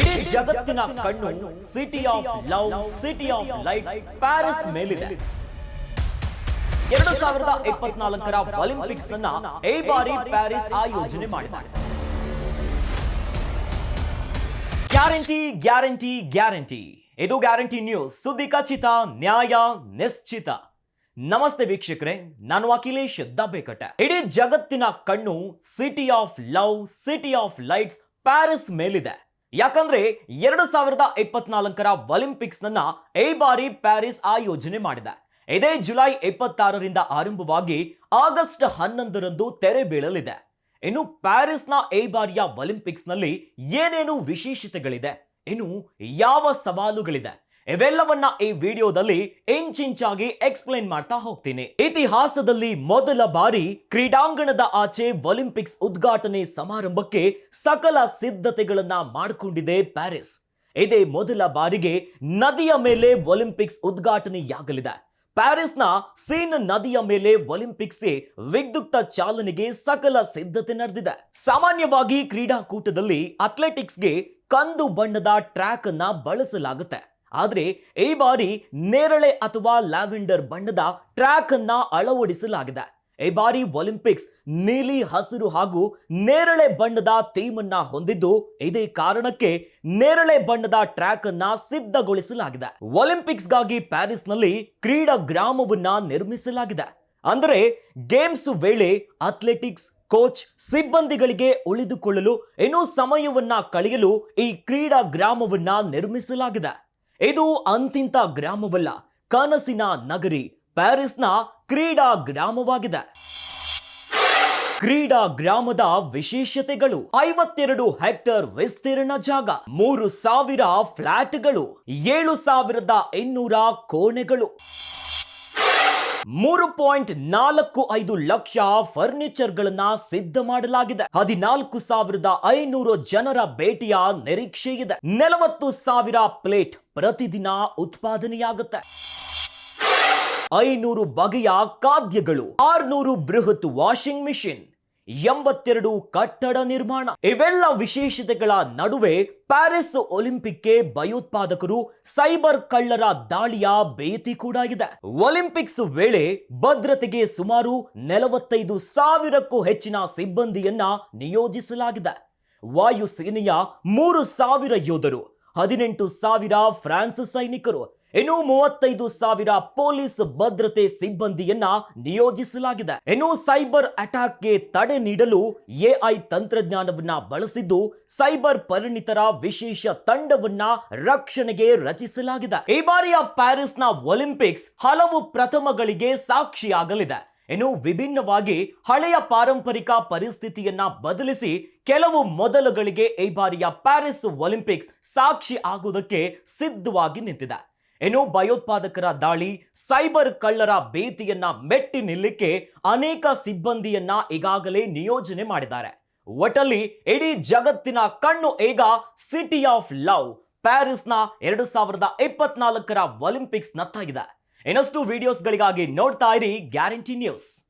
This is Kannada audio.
ಇಡೀ ಜಗತ್ತಿನ ಕಣ್ಣು city of love city of lights Paris ಮೇಲಿದೆ. ಎರಡು ಸಾವಿರದ ಇಪ್ಪತ್ನಾಲ್ಕರ ಒಲಿಂಪಿಕ್ಸ್ ನನ್ನ ಈ ಬಾರಿ ಪ್ಯಾರಿಸ್ ಆಯೋಜನೆ ಮಾಡಿದ್ದಾರೆ. ಗ್ಯಾರಂಟಿ ಗ್ಯಾರಂಟಿ ಗ್ಯಾರಂಟಿ ಇದು ಗ್ಯಾರಂಟಿ ನ್ಯೂಸ್ ಸುದ್ದಿ ಖಚಿತ ನ್ಯಾಯ, ನಿಶ್ಚಿತ. ನಮಸ್ತೆ ವೀಕ್ಷಕರೇ, ನಾನು ಅಖಿಲೇಶ್ ದಬ್ಬೆಕಟ್ಟೆ. ಇಡೀ ಜಗತ್ತಿನ ಕಣ್ಣು city of love city of lights Paris ಮೇಲಿದೆ. ಯಾಕಂದ್ರೆ ಎರಡು ಸಾವಿರದ ಇಪ್ಪತ್ನಾಲ್ಕರ ಒಲಿಂಪಿಕ್ಸ್ ನನ್ನ ಈ ಬಾರಿ ಪ್ಯಾರಿಸ್ ಆಯೋಜನೆ ಮಾಡಿದೆ. ಇದೇ ಜುಲೈ ಇಪ್ಪತ್ತಾರರಿಂದ ಆರಂಭವಾಗಿ ಆಗಸ್ಟ್ ಹನ್ನೊಂದರಂದು ತೆರೆ ಬೀಳಲಿದೆ. ಇನ್ನು ಪ್ಯಾರಿಸ್ನ ಈ ಬಾರಿಯ ಒಲಿಂಪಿಕ್ಸ್ನಲ್ಲಿ ಏನೇನು ವಿಶೇಷತೆಗಳಿದೆ? ಇನ್ನು ಯಾವ ಸವಾಲುಗಳಿದೆ? ಇವೆಲ್ಲವನ್ನ ಈ ವಿಡಿಯೋದಲ್ಲಿ ಇಂಚಿಂಚಾಗಿ ಎಕ್ಸ್ಪ್ಲೈನ್ ಮಾಡ್ತಾ ಹೋಗ್ತೀನಿ. ಇತಿಹಾಸದಲ್ಲಿ ಮೊದಲ ಬಾರಿ ಕ್ರೀಡಾಂಗಣದ ಆಚೆ ಒಲಿಂಪಿಕ್ಸ್ ಉದ್ಘಾಟನೆ ಸಮಾರಂಭಕ್ಕೆ ಸಕಲ ಸಿದ್ಧತೆಗಳನ್ನ ಮಾಡಿಕೊಂಡಿದೆ ಪ್ಯಾರಿಸ್ ಇದೇ ಮೊದಲ ಬಾರಿಗೆ ನದಿಯ ಮೇಲೆ ಒಲಿಂಪಿಕ್ಸ್ ಉದ್ಘಾಟನೆಯಾಗಲಿದೆ. ಪ್ಯಾರಿಸ್ನ ಸೀನ್ ನದಿಯ ಮೇಲೆ ಒಲಿಂಪಿಕ್ಸ್ಗೆ ವಿದ್ಯುಕ್ತ ಚಾಲನೆಗೆ ಸಕಲ ಸಿದ್ಧತೆ ನಡೆದಿದೆ. ಸಾಮಾನ್ಯವಾಗಿ ಕ್ರೀಡಾಕೂಟದಲ್ಲಿ ಅಥ್ಲೆಟಿಕ್ಸ್ಗೆ ಕಂದು ಬಣ್ಣದ ಟ್ರ್ಯಾಕ್ ಅನ್ನ ಬಳಸಲಾಗುತ್ತೆ. ಆದ್ರೆ ಈ ಬಾರಿ ನೇರಳೆ ಅಥವಾ ಲ್ಯಾವೆಂಡರ್ ಬಣ್ಣದ ಟ್ರ್ಯಾಕ್ ಅನ್ನ ಅಳವಡಿಸಲಾಗಿದೆ. ಈ ಬಾರಿ ಒಲಿಂಪಿಕ್ಸ್ ನೀಲಿ ಹಸಿರು ಹಾಗೂ ನೇರಳೆ ಬಣ್ಣದ ಥೀಮ್ ಅನ್ನ ಹೊಂದಿದ್ದು ಇದೇ ಕಾರಣಕ್ಕೆ ನೇರಳೆ ಬಣ್ಣದ ಟ್ರ್ಯಾಕ್ ಅನ್ನ ಸಿದ್ಧಗೊಳಿಸಲಾಗಿದೆ. ಒಲಿಂಪಿಕ್ಸ್ಗಾಗಿ ಪ್ಯಾರಿಸ್ನಲ್ಲಿ ಕ್ರೀಡಾ ಗ್ರಾಮವನ್ನ ನಿರ್ಮಿಸಲಾಗಿದೆ. ಅಂದರೆ ಗೇಮ್ಸ್ ವೇಳೆ ಅಥ್ಲೆಟಿಕ್ಸ್, ಕೋಚ್, ಸಿಬ್ಬಂದಿಗಳಿಗೆ ಉಳಿದುಕೊಳ್ಳಲು ಇನ್ನೂ ಸಮಯವನ್ನ ಕಳೆಯಲು ಈ ಕ್ರೀಡಾ ಗ್ರಾಮವನ್ನ ನಿರ್ಮಿಸಲಾಗಿದೆ. ಇದು ಅಂತಿಂತ ಗ್ರಾಮವಲ್ಲ. ಕನಸಿನ ನಗರಿ. ಪ್ಯಾರಿಸ್ನ ಕ್ರೀಡಾ ಗ್ರಾಮವಾಗಿದೆ. ಕ್ರೀಡಾ ಗ್ರಾಮದ ವಿಶೇಷತೆಗಳು. ಐವತ್ತೆರಡು ಹೆಕ್ಟರ್ ವಿಸ್ತೀರ್ಣ ಜಾಗ. ಮೂರು ಸಾವಿರ ಫ್ಲಾಟ್ಗಳು. ಏಳು ಸಾವಿರದ ಇನ್ನೂರ ಕೋಣೆಗಳು. ಮೂರು ಪಾಯಿಂಟ್ ನಾಲ್ಕು ಐದು ಲಕ್ಷ ಫರ್ನಿಚರ್ಗಳನ್ನ ಸಿದ್ಧ ಮಾಡಲಾಗಿದೆ. ಹದಿನಾಲ್ಕು ಸಾವಿರದ ಐನೂರು ಜನರ ಭೇಟಿಯ ನಿರೀಕ್ಷೆ ಇದೆ. ನಲವತ್ತು ಸಾವಿರ ಪ್ಲೇಟ್ ಪ್ರತಿದಿನ ಉತ್ಪಾದನೆಯಾಗುತ್ತೆ. ಐನೂರು ಬಗೆಯ ಖಾದ್ಯಗಳು, ಆರ್ನೂರು ಬೃಹತ್ ವಾಷಿಂಗ್ ಮಿಷಿನ್ ಎಂಬತ್ತೆರಡು ಕಟ್ಟಡ ನಿರ್ಮಾಣ. ಇವೆಲ್ಲ ವಿಶೇಷತೆಗಳ ನಡುವೆ ಪ್ಯಾರಿಸ್ ಒಲಿಂಪಿಕ್ಗೆ ಭಯೋತ್ಪಾದಕರು ಸೈಬರ್ ಕಳ್ಳರ ದಾಳಿಯ ಬೇತಿ ಕೂಡ ಇದೆ. ಒಲಿಂಪಿಕ್ಸ್ ವೇಳೆ ಭದ್ರತೆಗೆ ಸುಮಾರು ನಲವತ್ತೈದು ಸಾವಿರಕ್ಕೂ ಹೆಚ್ಚಿನ ಸಿಬ್ಬಂದಿಯನ್ನ ನಿಯೋಜಿಸಲಾಗಿದೆ. ವಾಯುಸೇನೆಯ ಮೂರು ಸಾವಿರ ಯೋಧರು, ಹದಿನೆಂಟು ಸಾವಿರ ಫ್ರಾನ್ಸ್ ಸೈನಿಕರು ಇನ್ನು ಮೂವತ್ತೈದು ಸಾವಿರ ಪೊಲೀಸ್ ಭದ್ರತೆ ಸಿಬ್ಬಂದಿಯನ್ನ ನಿಯೋಜಿಸಲಾಗಿದೆ. ಇನ್ನು ಸೈಬರ್ ಅಟ್ಯಾಕ್ಗೆ ತಡೆ ನೀಡಲು ಎಐ ತಂತ್ರಜ್ಞಾನವನ್ನ ಬಳಸಿದ್ದು ಸೈಬರ್ ಪರಿಣಿತರ ವಿಶೇಷ ತಂಡವನ್ನ ರಕ್ಷಣೆಗೆ ರಚಿಸಲಾಗಿದೆ. ಈ ಬಾರಿಯ ಪ್ಯಾರಿಸ್ನ ಒಲಿಂಪಿಕ್ಸ್ ಹಲವು ಪ್ರಥಮಗಳಿಗೆ ಸಾಕ್ಷಿಯಾಗಲಿದೆ. ಇನ್ನು ವಿಭಿನ್ನವಾಗಿ ಹಳೆಯ ಪಾರಂಪರಿಕ ಪರಿಸ್ಥಿತಿಯನ್ನ ಬದಲಿಸಿ ಕೆಲವು ಮೊದಲುಗಳಿಗೆ ಈ ಬಾರಿಯ ಪ್ಯಾರಿಸ್ ಒಲಿಂಪಿಕ್ಸ್ ಸಾಕ್ಷಿ ಆಗುವುದಕ್ಕೆ ಸಿದ್ಧವಾಗಿ ನಿಂತಿದೆ. ಇನ್ನು ಭಯೋತ್ಪಾದಕರ ದಾಳಿ, ಸೈಬರ್ ಕಳ್ಳರ ಭೇತಿಯನ್ನ ಮೆಟ್ಟಿ ನಿಲ್ಲಕ್ಕೆ ಅನೇಕ ಸಿಬ್ಬಂದಿಯನ್ನ ಈಗಾಗಲೇ ನಿಯೋಜನೆ ಮಾಡಿದ್ದಾರೆ. ಒಟ್ಟಲ್ಲಿ ಇಡೀ ಜಗತ್ತಿನ ಕಣ್ಣು ಈಗ ಸಿಟಿ ಆಫ್ ಲವ್, ಪ್ಯಾರಿಸ್ನ ಎರಡು ಸಾವಿರದ ಇಪ್ಪತ್ನಾಲ್ಕರ ಒಲಿಂಪಿಕ್ಸ್ ನತ್ತಾಗಿದೆ. ಇನ್ನಷ್ಟು ವಿಡಿಯೋಸ್ಗಳಿಗಾಗಿ ನೋಡ್ತಾ ಇರಿ ಗ್ಯಾರಂಟಿ ನ್ಯೂಸ್.